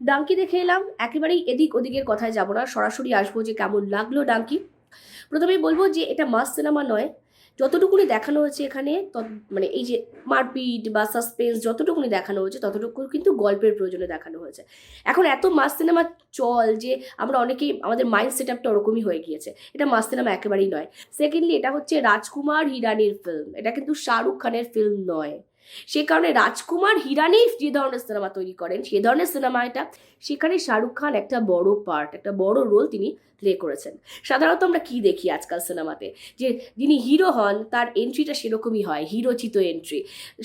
ডাঙ্কি দেখে এলাম, একেবারেই এদিক ওদিকের কথায় যাব না, সরাসরি আসব যে কেমন লাগল ডাঙ্কি। প্রথমেই বলব যে এটা মাস সিনেমা নয়, যতটুকুনি দেখানো হয়েছে এখানে মানে এই যে মারপিট বা সাসপেন্স যতটুকুনি দেখানো হয়েছে, ততটুকু কিন্তু গল্পের প্রয়োজনে দেখানো হয়েছে। এখন এত মাস সিনেমা চল যে আমরা অনেকেই, আমাদের মাইন্ড সেট আপটা ওরকমই হয়ে গিয়েছে, এটা মাস সিনেমা একেবারেই নয়। সেকেন্ডলি এটা হচ্ছে রাজকুমার হিরানির ফিল্ম এটা কিন্তু শাহরুখ খানের ফিল্ম নয়। সে কারণে রাজকুমার হিরানি যে ধরনের সিনেমা তৈরি করেন, সে ধরনের সিনেমা এটা। সেখানে শাহরুখ খান একটা বড় পার্ট একটা বড় রোল তিনি প্লে করেছেন। সাধারণত আমরা কি দেখি আজকাল সিনেমাতে? যে যিনি হিরো হন, তার এন্ট্রিটা সেরকমই হয় হিরোচিত এন্ট্রি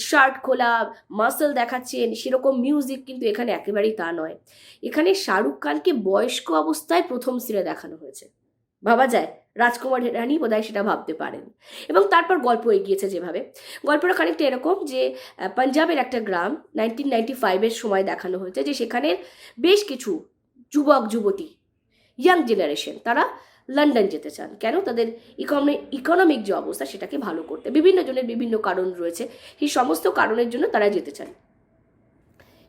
শার্ট খোলা মাসল দেখাচ্ছেন, সেরকম মিউজিক কিন্তু এখানে একেবারেই তা নয়। এখানে শাহরুখ খানকে বয়স্ক অবস্থায় প্রথম সিনে দেখানো হয়েছে। ভাবা যায়, রাজকুমার রানী বোধহয় সেটা ভাবতে পারেন। এবং তারপর গল্প এগিয়েছে যেভাবে। গল্পটা খানিকটা এরকম যে পাঞ্জাবের একটা গ্রাম নাইনটিন নাইনটি ফাইভের সময় দেখানো হয়েছে যে সেখানের বেশ কিছু যুবক, যুবতী ইয়াং জেনারেশন তারা লন্ডন যেতে চান। কেন? তাদের ইকোনমি ইকোনমিক যে অবস্থা সেটাকে ভালো করতে। বিভিন্ন জনের বিভিন্ন কারণ রয়েছে। সেই সমস্ত কারণের জন্য তারা যেতে চান।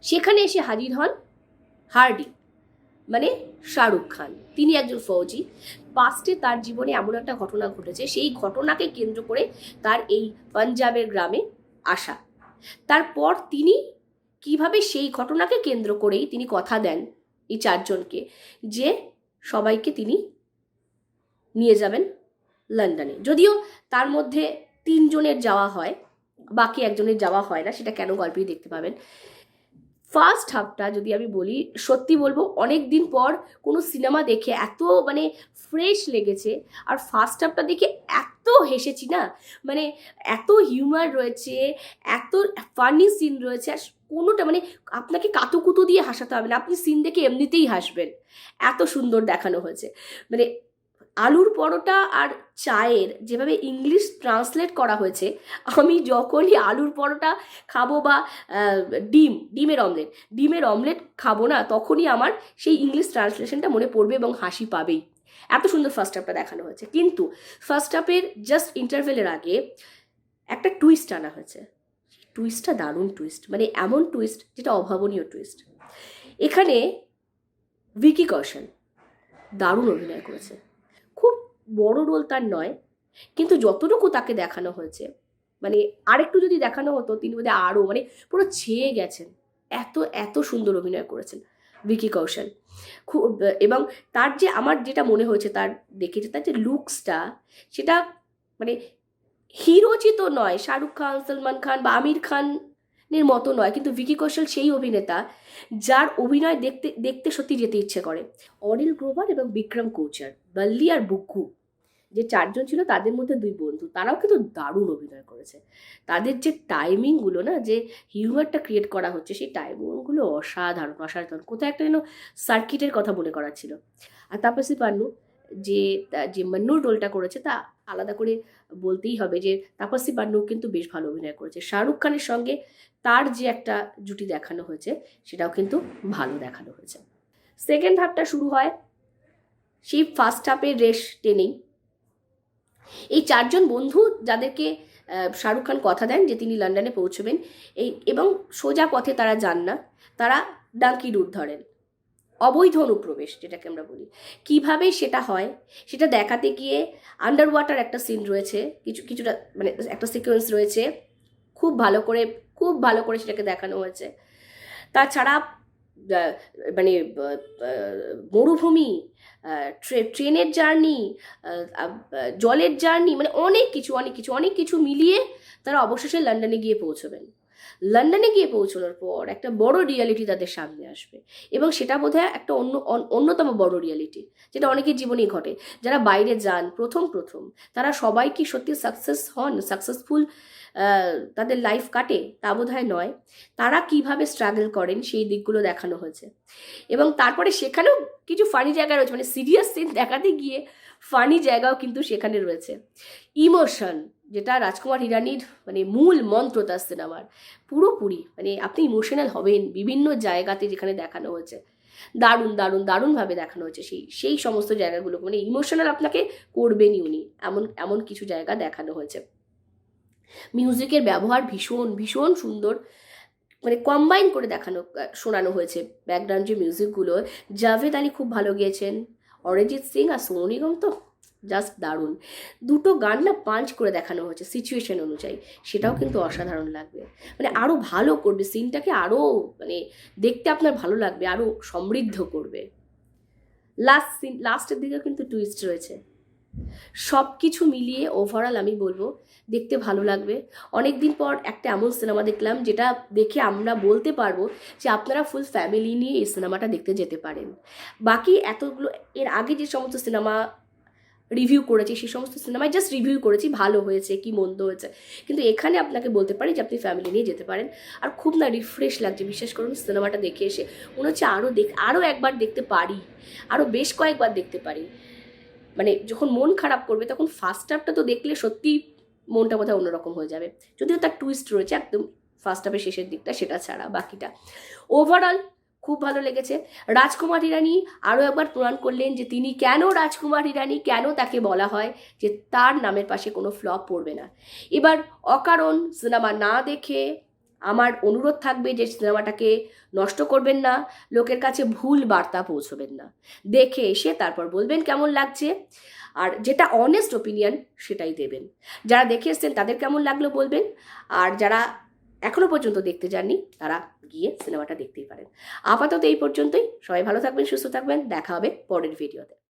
সেখানে এসে হাজির হন হার্ডি মানে শাহরুখ খান। তিনি একজন ফৌজি। পাস্টে তার জীবনে এমন একটা ঘটনা ঘটেছে, সেই ঘটনাকে কেন্দ্র করে তার এই পাঞ্জাবের গ্রামে আসা। তারপর তিনি কীভাবে সেই ঘটনাকে কেন্দ্র করেই তিনি কথা দেন এই চারজনকে, যে সবাইকে তিনি নিয়ে যাবেন লন্ডনে। যদিও তার মধ্যে তিনজনের যাওয়া হয়, বাকি একজনের যাওয়া হয় না, সেটা কেন গল্পেই দেখতে পাবেন। ফার্স্ট হাফটা যদি আমি বলি, সত্যি বলব অনেক দিন পর কোনো সিনেমা দেখে এত মানে ফ্রেশ লেগেছে আর ফার্স্ট হাফটা দেখে এত হেসেছি না? মানে এত হিউমার রয়েছে, এত ফানি সিন রয়েছে আর কোনোটা মানে আপনাকে কাতুকুতু দিয়ে হাসাতে হবে না। আপনি সিন দেখে এমনিতেই হাসবেন। এত সুন্দর দেখানো হয়েছে। মানে আলুর পরোটা আর চায়ের যেভাবে ইংলিশ ট্রান্সলেট করা হয়েছে, আমি যখনই আলুর পরোটা খাব বা ডিম, ডিমের অমলেট ডিমের অমলেট খাব না, তখনই আমার সেই ইংলিশ ট্রান্সলেশনটা মনে পড়বে এবং হাসি পাবেই। এত সুন্দর ফার্স্ট হাফটা দেখানো হয়েছে। কিন্তু ফার্স্ট হাফের জাস্ট ইন্টারভেলের আগে একটা টুইস্ট আনা হয়েছে। টুইস্টটা দারুণ টুইস্ট মানে এমন টুইস্ট যেটা অভাবনীয় টুইস্ট এখানে ভিকি কৌশল দারুণ অভিনয় করেছে। বড় রোল তার নয়, কিন্তু যতটুকু তাকে দেখানো হয়েছে মানে আরেকটু যদি দেখানো হতো, তিনি বোধহয় আরও মানে পুরো ছেয়ে গেছেন। এত এত সুন্দর অভিনয় করেছেন ভিকি কৌশল। খুব এবং তার যে, আমার যেটা মনে হয়েছে তার দেখেছে তার যে লুকসটা, সেটা মানে হিরোচিত নয়, শাহরুখ খান, সলমান খান বা আমির খানের মতো নয়, কিন্তু ভিকি কৌশল সেই অভিনেতা যার অভিনয় দেখতে দেখতে সত্যি যেতে ইচ্ছে করে। অনিল গ্রোভার এবং বিক্রম কোচার, বাল্লি আর বুকু, যে চারজন ছিল তাদের মধ্যে দুই বন্ধু, তারাও কিন্তু দারুণ অভিনয় করেছে। তাদের যে টাইমিংগুলো না, যে হিউমারটা ক্রিয়েট করা হচ্ছে, সেই টাইমিংগুলো অসাধারণ অসাধারণ। কোথায় একটা যেন সার্কিটের কথা মনে করা ছিল। আর তাপসী পান্নু যে যে মান্নুর রোলটা করেছে তা আলাদা করে বলতেই হবে যে, তাপসী পান্নু কিন্তু বেশ ভালো অভিনয় করেছে। শাহরুখ খানের সঙ্গে তার যে একটা জুটি দেখানো হয়েছে, সেটাও কিন্তু ভালো দেখানো হয়েছে। সেকেন্ড হাফটা শুরু হয় সেই ফার্স্ট হাফের রেশ টেনেই। এই চারজন বন্ধু যাদেরকে শাহরুখ খান কথা দেন যে, তিনি লন্ডনে পৌঁছবেন, এই, এবং সোজা পথে তারা যান না, তারা ডাঙ্কি রুট ধরেন। অবৈধ অনুপ্রবেশ, যেটাকে আমরা বলি। কীভাবে সেটা হয়? সেটা দেখাতে গিয়ে আন্ডার ওয়াটার একটা সিন রয়েছে। কিছু, কিছুটা মানে একটা সিকোয়েন্স রয়েছে। খুব ভালো করে, খুব ভালো করে সেটাকে দেখানো হয়েছে। তাছাড়া মানে মরুভূমি ট্রে- ট্রেনের জার্নি জলের জার্নি মানে অনেক কিছু অনেক কিছু অনেক কিছু মিলিয়ে তারা অবশেষে লন্ডনে গিয়ে পৌঁছবেন। লন্ডনে গিয়ে পৌঁছানোর পর একটা বড় রিয়ালিটি তাদের সামনে আসবে। এবং সেটা বোধহয় একটা অন্য অন্যতম বড় রিয়ালিটি যেটা অনেকের জীবনেই ঘটে। যারা বাইরে যান, প্রথম প্রথম, তারা সবাই কি সত্যি সাকসেস হন সাকসেসফুল তাদের লাইফ কাটে? তা বোধহয় নয়। তারা কীভাবে স্ট্রাগল করেন, সেই দিকগুলো দেখানো হয়েছে। এবং তারপরে সেখানেও কিছু ফানি জায়গা রয়েছে মানে সিরিয়াস সিন দেখাতে গিয়ে ফানি জায়গাও কিন্তু সেখানে রয়েছে। ইমোশন যেটা রাজকুমার হিরানির মানে মূল মন্ত্র তার সিনেমার। পুরোপুরি মানে আপনি ইমোশনাল হবেন, বিভিন্ন জায়গাতে যেখানে দেখানো হয়েছে। দারুণ দারুণ, দারুণভাবে দেখানো হয়েছে সেই সেই সমস্ত জায়গাগুলো। মানে ইমোশনাল আপনাকে করবেনই উনি, এমন এমন কিছু জায়গা দেখানো হয়েছে। মিউজিকের ব্যবহার ভীষণ ভীষণ সুন্দর। মানে কম্বাইন করে দেখানো, শোনানো হয়েছে ব্যাকগ্রাউন্ড যে মিউজিকগুলো জাভেদ আলী খুব ভালো গিয়েছেন, অরিজিৎ সিং আর সোনু নিগম তো। জাস্ট দারুণ। দুটো গান না পাঞ্চ করে দেখানো হয়েছে সিচুয়েশন অনুযায়ী। সেটাও কিন্তু অসাধারণ লাগবে। মানে আরও ভালো করবে সিনটাকে আরও মানে দেখতে আপনার ভালো লাগবে আরও সমৃদ্ধ করবে। লাস্ট সিন লাস্টের দিকে কিন্তু টুইস্ট রয়েছে। সব কিছু মিলিয়ে ওভারঅল আমি বলব, দেখতে ভালো লাগবে। অনেক দিন পর একটা এমন সিনেমা দেখলাম, যেটা দেখে আমরা বলতে পারব যে আপনারা ফুল ফ্যামিলি নিয়ে এই সিনেমাটা দেখতে যেতে পারেন। বাকি এতগুলো, এর আগে যে সমস্ত সিনেমা রিভিউ করেছি, সেই সমস্ত সিনেমায় জাস্ট রিভিউ করেছি, ভালো হয়েছে কি মন্দ হয়েছে। কিন্তু এখানে আপনাকে বলতে পারি যে আপনি ফ্যামিলি নিয়ে যেতে পারেন। আর খুব না রিফ্রেশ লাগছে, বিশেষ করুন সিনেমাটা দেখে এসে। মনে হচ্ছে আরও দেখ আরও একবার দেখতে পারি আরও বেশ কয়েকবার দেখতে পারি। মানে যখন মন খারাপ করবে, তখন ফার্স্ট হাফটা তো দেখলে সত্যি মনটা বোধহয় অন্যরকম হয়ে যাবে। যদিও তার টুইস্ট রয়েছে, একদম ফার্স্ট হাফের শেষের দিকটা, সেটা ছাড়া বাকিটা। ওভারঅল খুব ভালো লেগেছে। রাজকুমার ইরানি আরও একবার প্রমাণ করলেন যে তিনি কেন রাজকুমার ইরানি কেন তাকে বলা হয় যে তার নামের পাশে কোনো ফ্লপ পড়বে না। এবার অকারণ সিনেমা না দেখে আমার অনুরোধ থাকবে যে সিনেমাটাকে নষ্ট করবেন না, লোকের কাছে ভুল বার্তা পৌঁছবেন না। দেখে এসে তারপর বলবেন কেমন লাগছে, আর যেটা অনেস্ট ওপিনিয়ন সেটাই দেবেন। যারা দেখে এসছেন তাদের কেমন লাগল বলবেন, আর যারা এখনও পর্যন্ত দেখতে যাননি, তারা গিয়ে সিনেমাটা দেখতেই পারেন। আপাতত এই পর্যন্তই। সবাই ভালো থাকবেন, সুস্থ থাকবেন। দেখা হবে পরের ভিডিওতে